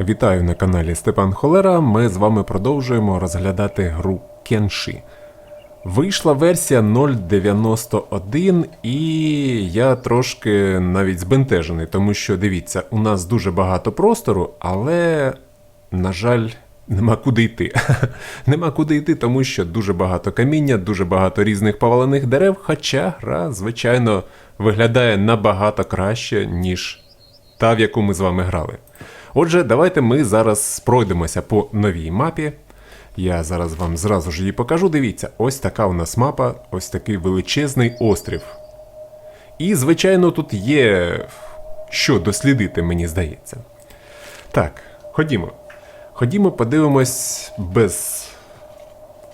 Вітаю на каналі Степан Холера. Ми з вами продовжуємо розглядати гру Кенші. Вийшла версія 0.91, і я трошки навіть збентежений, тому що дивіться, у нас дуже багато простору, але, на жаль, нема куди йти. нема куди йти, тому що дуже багато каміння, дуже багато різних повалених дерев, хоча гра, звичайно, виглядає набагато краще, ніж та, в яку ми з вами грали. Отже, давайте ми зараз пройдемося по новій мапі. Я зараз вам зразу ж її покажу. Дивіться, ось така у нас мапа, ось такий величезний острів. І, звичайно, тут є що дослідити, мені здається. Так, ходімо. Ходімо, подивимось без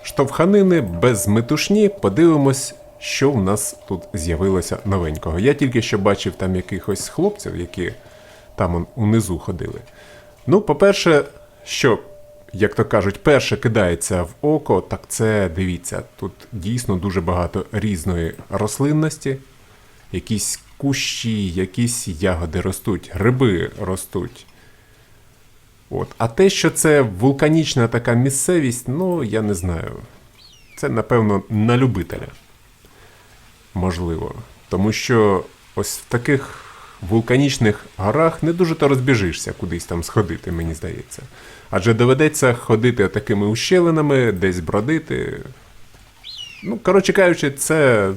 штовханини, без метушні, подивимось, що в нас тут з'явилося новенького. Я тільки що бачив там якихось хлопців, які там унизу ходили. Ну, по-перше, що, як то кажуть, перше кидається в око, так це дивіться, тут дійсно дуже багато різної рослинності, якісь кущі, якісь ягоди ростуть, гриби ростуть. От. А те, що це вулканічна така місцевість, ну, я не знаю. Це, напевно, на любителя. Можливо. Тому що ось в таких вулканічних горах не дуже то розбіжишся кудись там сходити, мені здається. Адже доведеться ходити такими ущелинами, десь бродити. Ну, коротше кажучи, це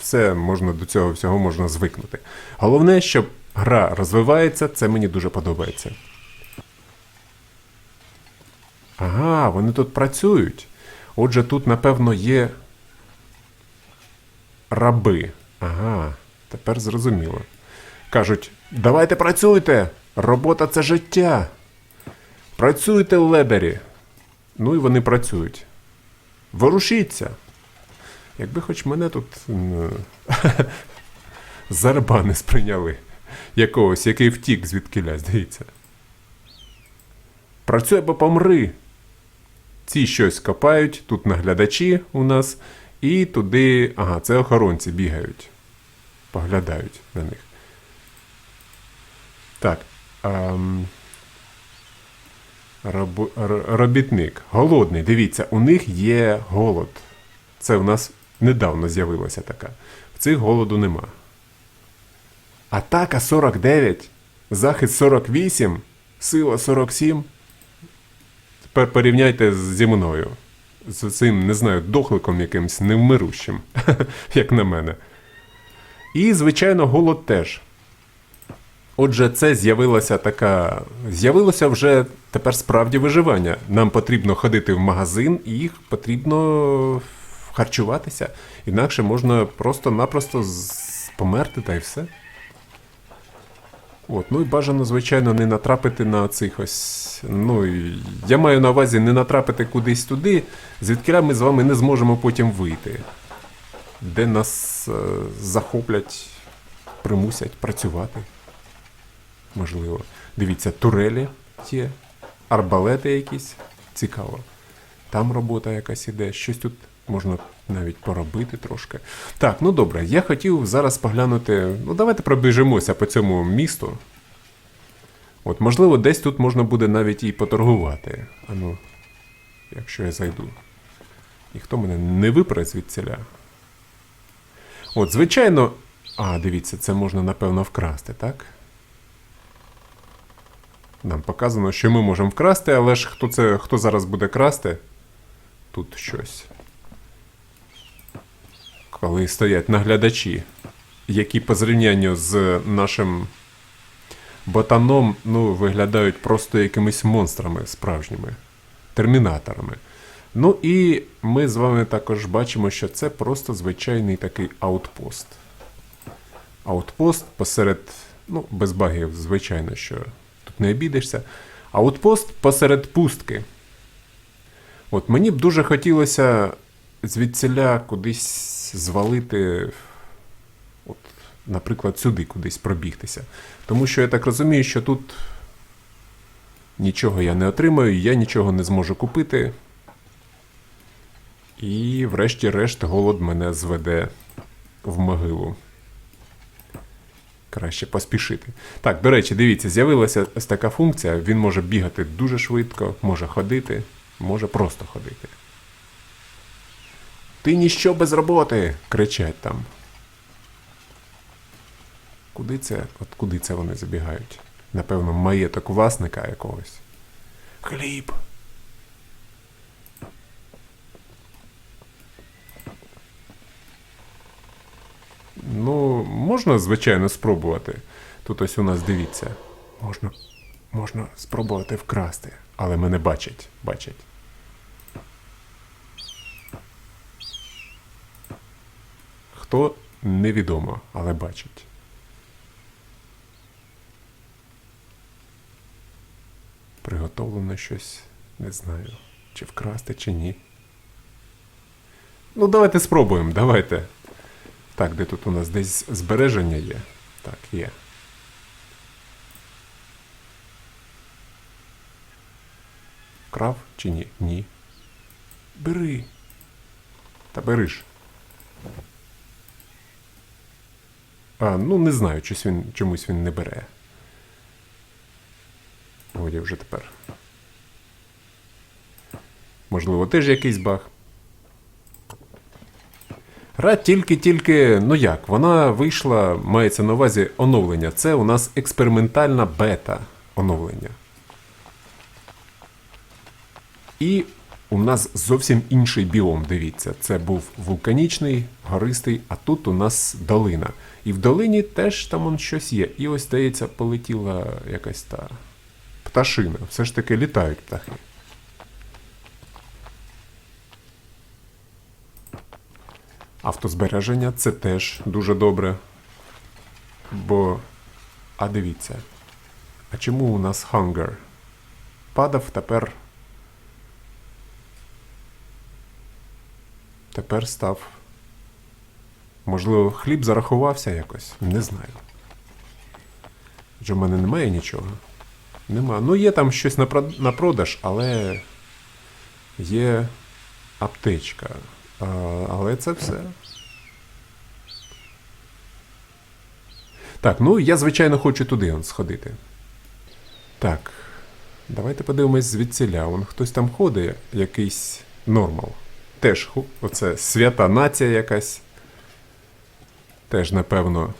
все можна до цього всього можна звикнути. Головне, щоб гра розвивається, це мені дуже подобається. Ага, вони тут працюють. Отже, тут, напевно, є раби. Ага, тепер зрозуміло. Кажуть: давайте працюйте! Робота це життя. Працюйте, лебері. Ну і вони працюють. Ворушіться. Якби хоч мене тут м, за раба не сприйняли. Якогось, який втік звідкиля, здається. Працюй або помри. Ці щось копають, тут наглядачі у нас, і туди. Ага, це охоронці бігають. Поглядають на них. Так. Ем... Робо... р- Робітник. Голодний. Дивіться, у них є голод. Це у нас недавно з'явилася така. В цих голоду нема. Атака 49, захист 48, сила 47. Тепер порівняйте зі мною. З цим, не знаю, дохликом якимсь невмирущим, як на мене. І, звичайно, голод теж. Отже, це з'явилася така. З'явилося вже тепер справді виживання. Нам потрібно ходити в магазин і їх потрібно харчуватися. Інакше можна просто-напросто померти та й все. От, ну і бажано, звичайно, не натрапити на цих ось. Ну, я маю на увазі не натрапити кудись туди, звідки ми з вами не зможемо потім вийти. Де нас е, захоплять, примусять працювати. Можливо. Дивіться, турелі є, арбалети якісь. Цікаво. Там робота якась іде, щось тут можна навіть поробити трошки. Так, ну добре, я хотів зараз поглянути. Ну, давайте пробіжимося по цьому місту. От, можливо, десь тут можна буде навіть і поторгувати. А ну, якщо я зайду. Ніхто мене не випре звідціля. От, звичайно. А, дивіться, це можна, напевно, вкрасти, так? Нам показано, що ми можемо вкрасти, але ж хто це, хто зараз буде красти? Тут щось. Коли стоять наглядачі, які по зрівнянню з нашим ботаном, ну, виглядають просто якимись монстрами справжніми, термінаторами. Ну і ми з вами також бачимо, що це просто звичайний такий аутпост. Аутпост посеред, ну, без багів, звичайно, що не обійдешся. Аутпост посеред пустки. От мені б дуже хотілося звідсіля кудись звалити, от, наприклад, сюди кудись пробігтися. Тому що я так розумію, що тут нічого я не отримаю, я нічого не зможу купити. І, врешті-решт, голод мене зведе в могилу. Краще поспішити. Так, до речі, дивіться, з'явилася ось така функція. Він може бігати дуже швидко, може ходити, може просто ходити. Ти ніщо без роботи! кричать там. Куди це? От куди це вони забігають? Напевно, маєток власника якогось. Хліб. Ну, можна, звичайно, спробувати. Тут ось у нас дивіться. Можна, можна спробувати вкрасти, але мене бачать. Бачать. Хто невідомо, але бачить. Приготовлено щось, не знаю, чи вкрасти, чи ні. Ну, давайте спробуємо, давайте. Так, де тут у нас десь збереження є? Так, є. Крав чи ні? Ні. Бери. Та бери ж. А, ну не знаю, чомусь він, чомусь він не бере. Годі вже тепер. Можливо, теж якийсь баг. Гра тільки-тільки, ну як, вона вийшла, мається на увазі оновлення. Це у нас експериментальна бета оновлення. І у нас зовсім інший біом, дивіться. Це був вулканічний, гористий, а тут у нас долина. І в долині теж там он щось є. І ось, здається, полетіла якась та пташина. Все ж таки літають птахи. Автозбереження це теж дуже добре. Бо. А дивіться. А чому у нас hunger? Падав тепер. Тепер став. Можливо, хліб зарахувався якось? Не знаю. Адже в мене немає нічого. Нема. Ну, є там щось на, продаж, але є аптечка. Але це все. Так, ну я, звичайно, хочу туди сходити. Так. Давайте подивимось звідсіля. Вон хтось там ходить, якийсь нормал. Теж оце свята нація якась. Теж, напевно.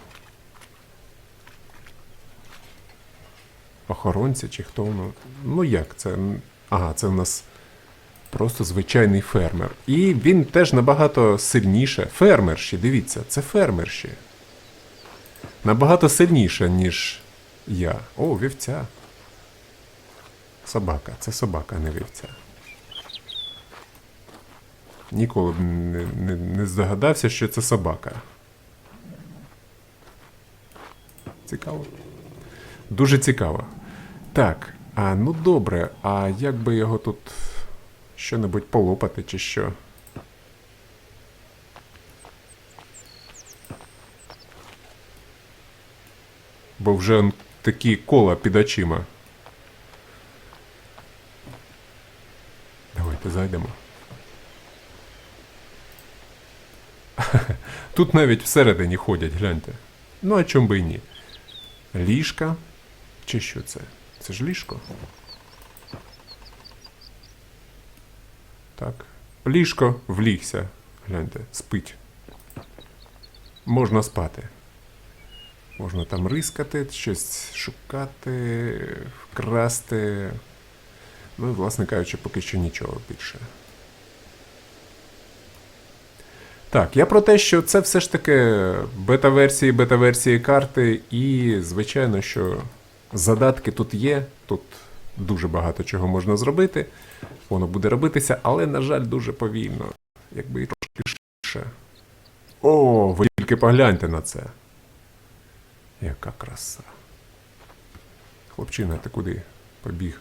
Охоронці чи хто воно. Ну як це? Ага, це в нас просто звичайний фермер. І він теж набагато сильніше. Фермерші, дивіться, це фермерші. Набагато сильніше, ніж я. О, вівця. Собака. Це собака, не вівця. Ніколи б не, не, не здогадався, що це собака. Цікаво. Дуже цікаво. Так, а ну добре, а як би його тут що-небудь полопати чи що? Бо вже такі кола під очима. Давайте зайдемо. Тут навіть всередині ходять, гляньте. Ну, а чом би і ні? Ліжка. Чи що це? Це ж ліжко. Так. Ліжко влігся. Гляньте, спить. Можна спати. Можна там рискати, щось шукати, вкрасти. Ну, і, власне кажучи, поки що нічого більше. Так, я про те, що це все ж таки бета-версії, бета-версії карти, і, звичайно, що задатки тут є, тут дуже багато чого можна зробити, воно буде робитися, але, на жаль, дуже повільно. Якби трошки швидше. О, ви тільки погляньте на це. Яка краса. Хлопчина, ти куди побіг?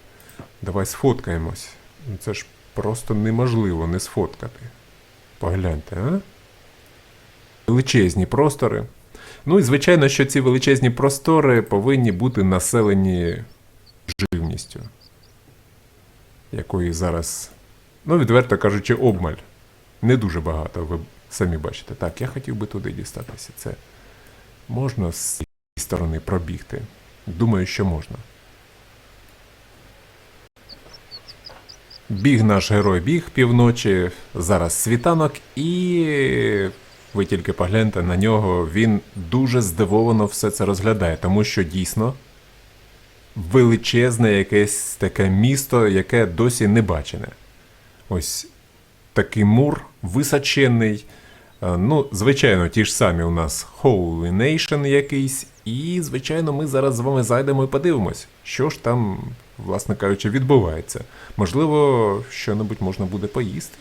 Давай сфоткаємось. Ну, Це ж просто неможливо не сфоткати. Погляньте, а? Величезні простори. Ну і звичайно, що ці величезні простори повинні бути населені живністю, якої зараз, ну, відверто кажучи, обмаль. Не дуже багато, ви самі бачите. Так, я хотів би туди дістатися. Це можна з цієї сторони пробігти. Думаю, що можна. Біг наш герой біг півночі, зараз світанок, і ви тільки погляньте на нього, він дуже здивовано все це розглядає, тому що дійсно величезне якесь таке місто, яке досі не бачене. Ось такий мур височенний. Е, Ну, звичайно, ті ж самі у нас Holy Nation якийсь, і, звичайно, ми зараз з вами зайдемо і подивимось, що ж там, власне кажучи, відбувається. Можливо, що-небудь можна буде поїсти,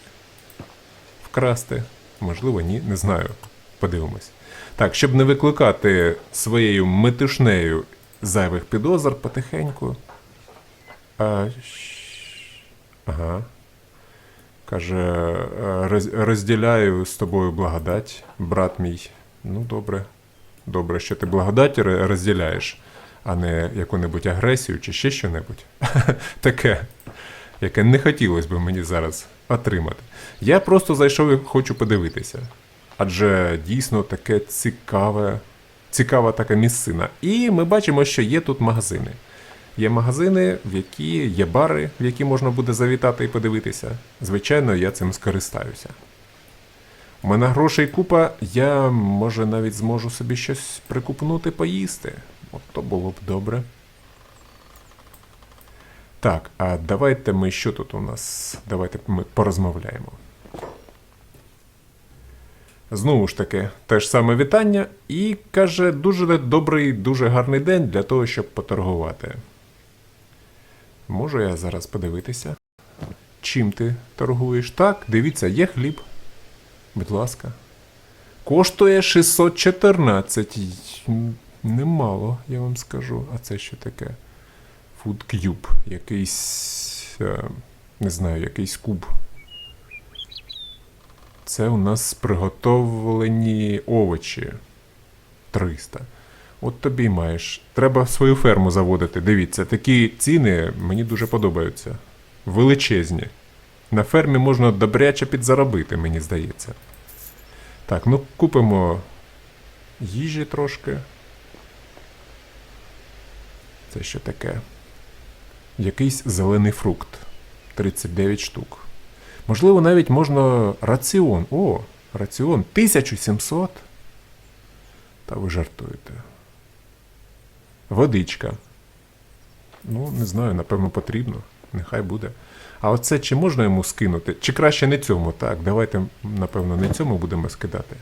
вкрасти. Можливо, ні, не знаю. Подивимось. Так, щоб не викликати своєю метушнею зайвих підозр потихеньку. А... Ага. Каже, «Е, розділяю з тобою благодать, брат мій. Ну, добре. Добре, що ти благодать розділяєш, а не яку-небудь агресію чи ще що-небудь. Таке, яке не хотілося б мені зараз отримати. Я просто зайшов і хочу подивитися. Адже дійсно таке цікаве, цікава така місцина. І ми бачимо, що є тут магазини. Є магазини, в які є бари, в які можна буде завітати і подивитися. Звичайно, я цим скористаюся. У мене грошей купа, я може навіть зможу собі щось прикупнути поїсти. От то було б добре. Так, а давайте ми що тут у нас? Давайте ми порозмовляємо. Знову ж таки, те ж саме вітання, і каже, дуже добрий, дуже гарний день для того, щоб поторгувати. Можу я зараз подивитися, чим ти торгуєш? Так, дивіться, є хліб. Будь ласка. Коштує 614. Немало, я вам скажу. А це що таке? Food Cube. Якийсь. е, Не знаю, якийсь куб. Це у нас приготовлені овочі. 300. От тобі маєш. Треба свою ферму заводити. Дивіться, такі ціни мені дуже подобаються. Величезні. На фермі можна добряче підзаробити, мені здається. Так, ну купимо їжі трошки. Це що таке? Якийсь зелений фрукт. 39 штук. Можливо, навіть можна раціон. О, раціон 1700. Та ви жартуєте. Водичка. Ну, не знаю, напевно, потрібно. Нехай буде. А оце чи можна йому скинути? Чи краще не цьому? Так, давайте, напевно, не цьому будемо скидати.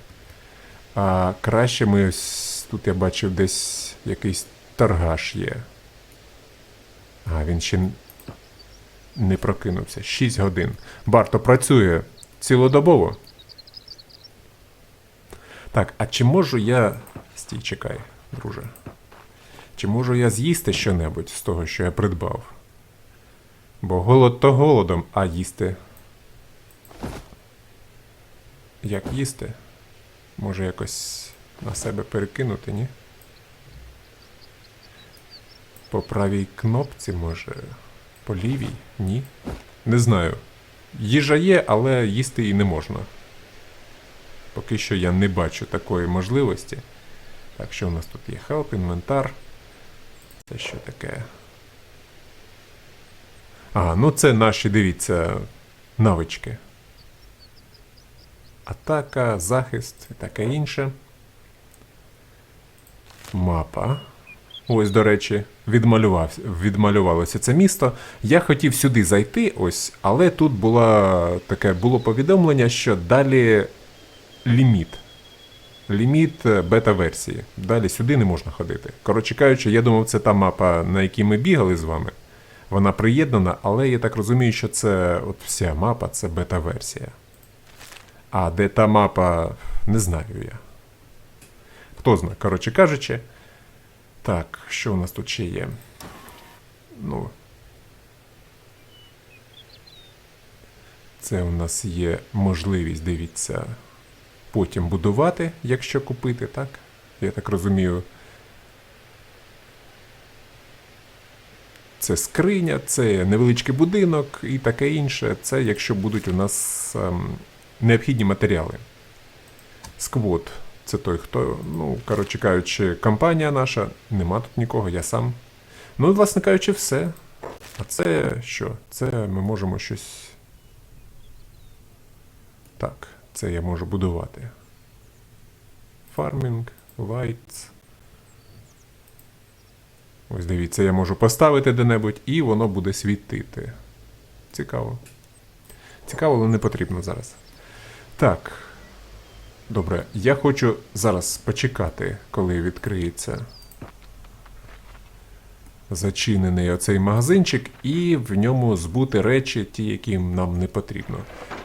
А краще ми ось тут я бачив десь якийсь торгаш є. А, він ще не прокинувся. 6 годин. Барто працює цілодобово. Так, а чи можу я. Стій, чекай, друже. Чи можу я з'їсти щонебудь з того, що я придбав? Бо голод то голодом, а їсти. Як їсти? Може якось на себе перекинути, ні? По правій кнопці, може. По лівій? Ні. Не знаю. Їжа є, але їсти її не можна. Поки що я не бачу такої можливості. Так, що у нас тут є? Help, інвентар. Це що таке? А, ну це наші, дивіться, навички. Атака, захист і таке інше. Мапа. Ось, до речі, відмалювалося це місто. Я хотів сюди зайти, ось, але тут була таке було повідомлення, що далі ліміт. Ліміт е, бета-версії. Далі сюди не можна ходити. Коротше кажучи, я думав, це та мапа, на якій ми бігали з вами. Вона приєднана, але я так розумію, що це от вся мапа це бета-версія. А де та мапа, не знаю я. Хто знає, коротше кажучи. Так, що у нас тут ще є? Ну. Це у нас є можливість, дивіться, потім будувати, якщо купити, так? Я так розумію. Це скриня, це невеличкий будинок і таке інше. Це якщо будуть у нас ем, необхідні матеріали. Сквот. Це той, хто, ну, коротше кажучи, компанія наша, нема тут нікого, я сам. Ну і, власне кажучи, все. А це що? Це ми можемо щось. Так, це я можу будувати. Farming, lights. Ось дивіться, я можу поставити де-небудь і воно буде світити. Цікаво. Цікаво, але не потрібно зараз. Так. Добре, я хочу зараз почекати, коли відкриється зачинений оцей магазинчик, і в ньому збути речі, ті, які нам не потрібно.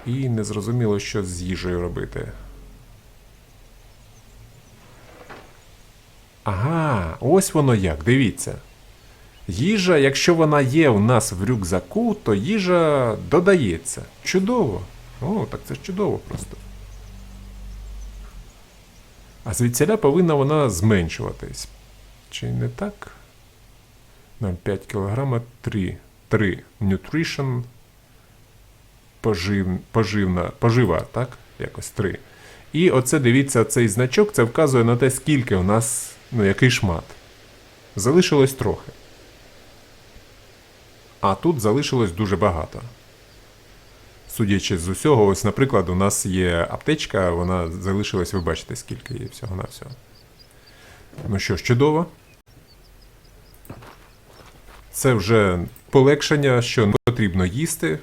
І не зрозуміло, що з їжею робити. Ага, ось воно як, дивіться. Їжа, якщо вона є у нас в рюкзаку, то їжа додається. Чудово. О, так це ж чудово просто. А звідсіля повинна вона зменшуватись. Чи не так? 0,5 кг 3. 3. Nutrition. Пожив, поживна, пожива, так? Якось 3. І оце дивіться, цей значок це вказує на те, скільки у нас, ну, який шмат. Залишилось трохи. А тут залишилось дуже багато. Судячи з усього, ось, наприклад, у нас є аптечка, вона залишилась, ви бачите, скільки є всього на всього. Ну що ж, чудово. Це вже полегшення, що не потрібно їсти.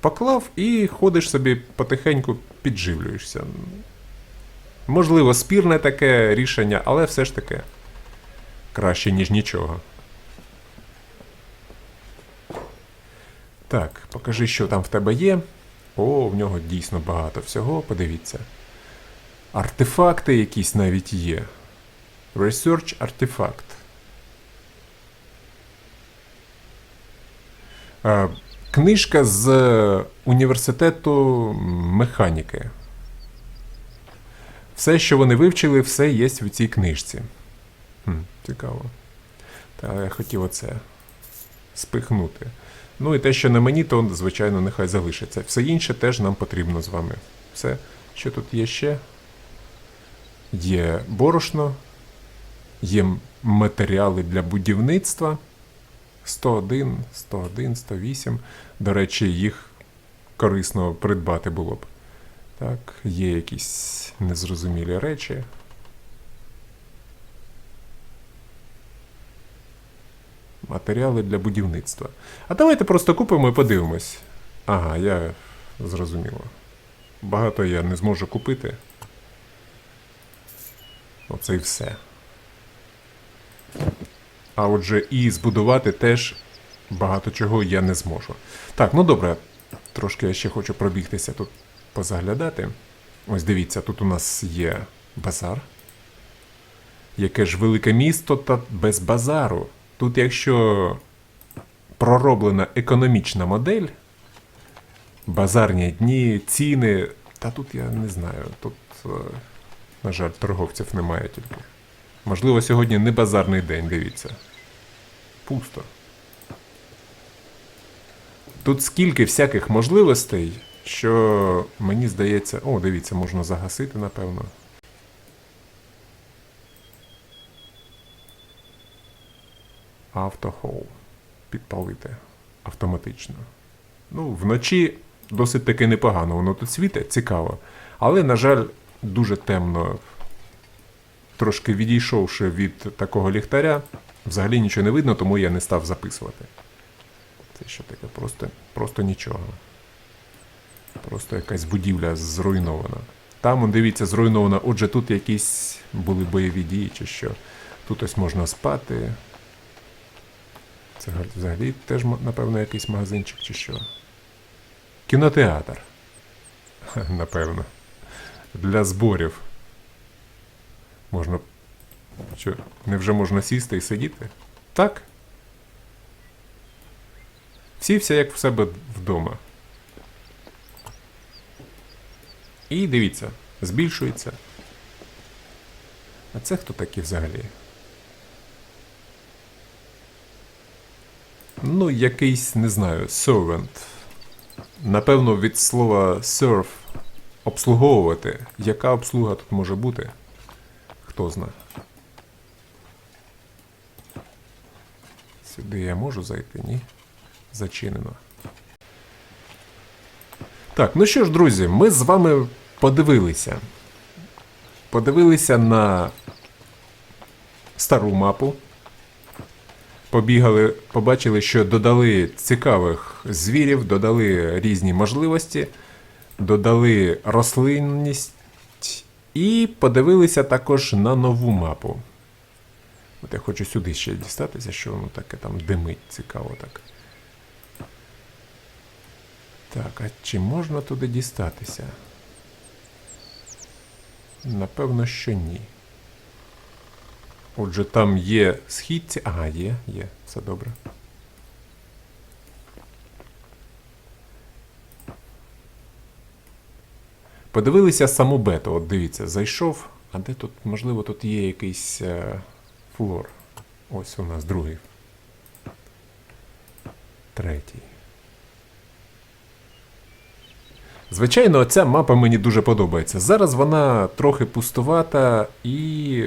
Поклав і ходиш собі потихеньку підживлюєшся. Можливо, спірне таке рішення, але все ж таки краще, ніж нічого. Так, покажи, що там в тебе є. О, в нього дійсно багато всього, подивіться. Артефакти якісь навіть є. Research артефакт. Е, Книжка з університету механіки. Все, що вони вивчили, все є в цій книжці. Хм, цікаво. Та я хотів оце спихнути. Ну і те, що на мені, то, звичайно, нехай залишиться. Все інше теж нам потрібно з вами. Все, що тут є ще? Є борошно, є матеріали для будівництва. 101, 101, 108. До речі, їх корисно придбати було б. Так, є якісь незрозумілі речі. Матеріали для будівництва. А давайте просто купимо і подивимось. Ага, я зрозуміло. Багато я не зможу купити. Оце і все. А отже, і збудувати теж багато чого я не зможу. Так, ну добре, трошки я ще хочу пробігтися тут позаглядати. Ось дивіться, тут у нас є базар. Яке ж велике місто та без базару. Тут, якщо пророблена економічна модель, базарні дні, ціни. Та тут я не знаю. Тут, е, на жаль, торговців немає тільки. Можливо, сьогодні не базарний день, дивіться. Пусто. Тут скільки всяких можливостей, що мені здається. О, дивіться, можна загасити, напевно. Автохол. Підпалити автоматично. Ну, вночі досить таки непогано, воно тут світить, цікаво. Але, на жаль, дуже темно. Трошки відійшовши від такого ліхтаря, взагалі нічого не видно, тому я не став записувати. Це що таке? Просто, просто нічого. Просто якась будівля зруйнована. Там, дивіться, зруйнована. Отже, тут якісь були бойові дії чи що. Тут ось можна спати. Це взагалі теж, напевно, якийсь магазинчик чи що. Кінотеатр. Напевно. Для зборів. Можна. Що, невже можна сісти і сидіти? Так. Сівся як в себе вдома. І дивіться, збільшується. А це хто такі взагалі? Ну, якийсь, не знаю, servant. Напевно, від слова serve обслуговувати. Яка обслуга тут може бути? Хто знає. Сюди я можу зайти, ні? Зачинено. Так, ну що ж, друзі, ми з вами подивилися. Подивилися на стару мапу. Побігали, побачили, що додали цікавих звірів, додали різні можливості, додали рослинність і подивилися також на нову мапу. От я хочу сюди ще дістатися, що воно таке там димить цікаво так. Так, а чи можна туди дістатися? Напевно, що ні. Отже, там є східці. Ага, є, є, все добре. Подивилися саму бету. От дивіться, зайшов. А де тут, можливо, тут є якийсь е, флор. Ось у нас другий. Третій. Звичайно, ця мапа мені дуже подобається. Зараз вона трохи пустувата і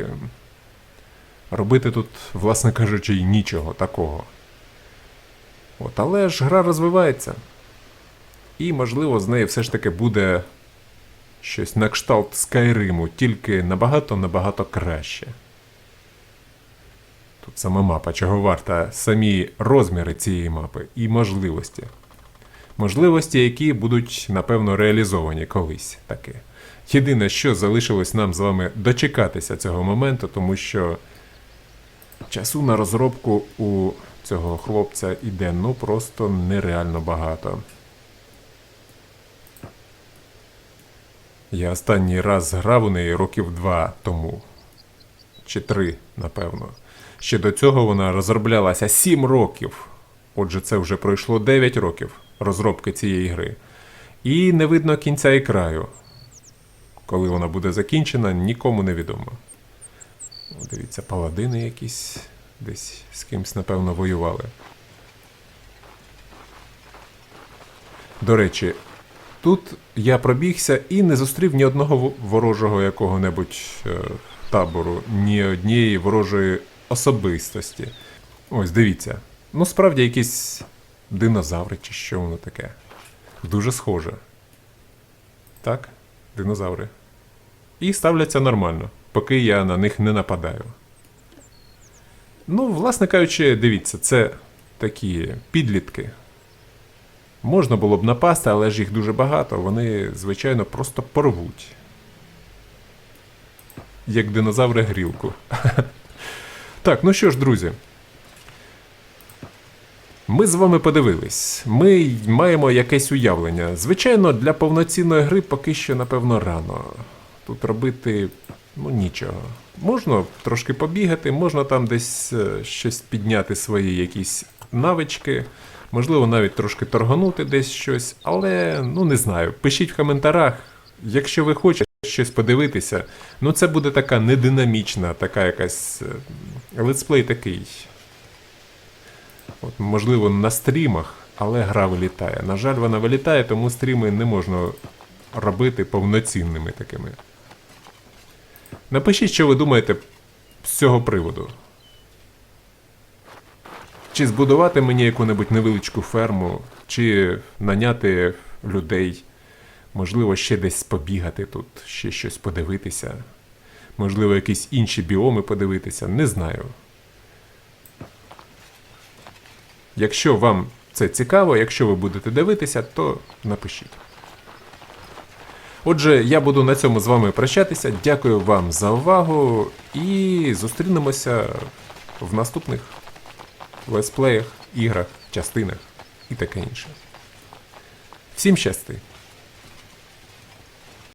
робити тут, власне кажучи, і нічого такого. От, але ж гра розвивається. І, можливо, з неї все ж таки буде щось на кшталт Скайриму, тільки набагато-набагато краще. Тут сама мапа, чого варта самі розміри цієї мапи і можливості. Можливості, які будуть, напевно, реалізовані колись таки. Єдине, що залишилось нам з вами дочекатися цього моменту, тому що часу на розробку у цього хлопця іде ну просто нереально багато. Я останній раз грав у неї років два тому. Чи три, напевно. Ще до цього вона розроблялася 7 років. Отже, це вже пройшло 9 років розробки цієї гри. І не видно кінця і краю. Коли вона буде закінчена, нікому не відомо. О, Дивіться, паладини якісь десь з кимсь, напевно, воювали. До речі, тут я пробігся і не зустрів ні одного ворожого якого-небудь е, табору, ні однієї ворожої особистості. Ось дивіться. Ну, справді якісь динозаври чи що воно таке. Дуже схоже. Так, динозаври. І ставляться нормально, поки я на них не нападаю. Ну, власне кажучи, дивіться, це такі підлітки. Можна було б напасти, але ж їх дуже багато, вони, звичайно, просто порвуть. Як динозаври грілку. Так, ну що ж, друзі. Ми з вами подивились. Ми маємо якесь уявлення. Звичайно, для повноцінної гри поки що, напевно, рано. Тут робити ну нічого. Можна трошки побігати, можна там десь е, щось підняти свої якісь навички, можливо, навіть трошки торганути десь щось, але ну не знаю. Пишіть в коментарях, якщо ви хочете щось подивитися. Ну це буде така нединамічна, така якась е, летсплей такий. От, можливо, на стрімах, але гра вилітає. На жаль, вона вилітає, тому стріми не можна робити повноцінними такими. Напишіть, що ви думаєте з цього приводу. Чи збудувати мені яку-небудь невеличку ферму, чи наняти людей, можливо, ще десь побігати тут, ще щось подивитися, можливо, якісь інші біоми подивитися, не знаю. Якщо вам це цікаво, якщо ви будете дивитися, то напишіть. Отже, я буду на цьому з вами прощатися. Дякую вам за увагу і зустрінемося в наступних летсплеях, іграх, частинах і таке інше. Всім щасти!